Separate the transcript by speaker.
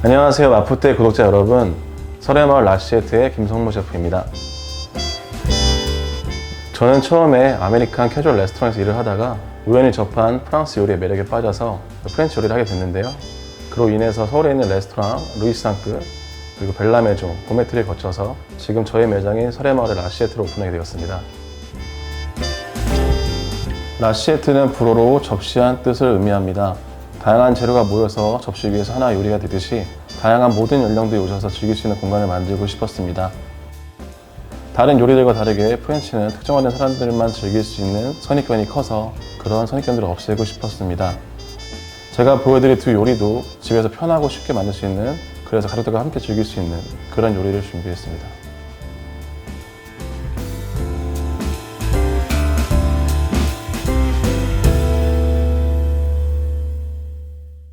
Speaker 1: 안녕하세요 마푸테 구독자 여러분. 설해마을 라시에트의 김성모 셰프입니다. 저는 처음에 아메리칸 캐주얼 레스토랑에서 일을 하다가 우연히 접한 프랑스 요리의 매력에 빠져서 프렌치 요리를 하게 됐는데요. 그로 인해서 서울에 있는 레스토랑 루이상크 그리고 벨라메종, 보메트를 거쳐서 지금 저희 매장인 설해마을의 라시에트로 오픈하게 되었습니다. 라시에트는 불어로 접시한 뜻을 의미합니다. 다양한 재료가 모여서 접시 위에서 하나 요리가 되듯이 다양한 모든 연령들이 오셔서 즐길 수 있는 공간을 만들고 싶었습니다. 다른 요리들과 다르게 프렌치는 특정화된 사람들만 즐길 수 있는 선입견이 커서 그런 선입견들을 없애고 싶었습니다. 제가 보여드릴 두 요리도 집에서 편하고 쉽게 만들 수 있는 그래서 가족들과 함께 즐길 수 있는 그런 요리를 준비했습니다.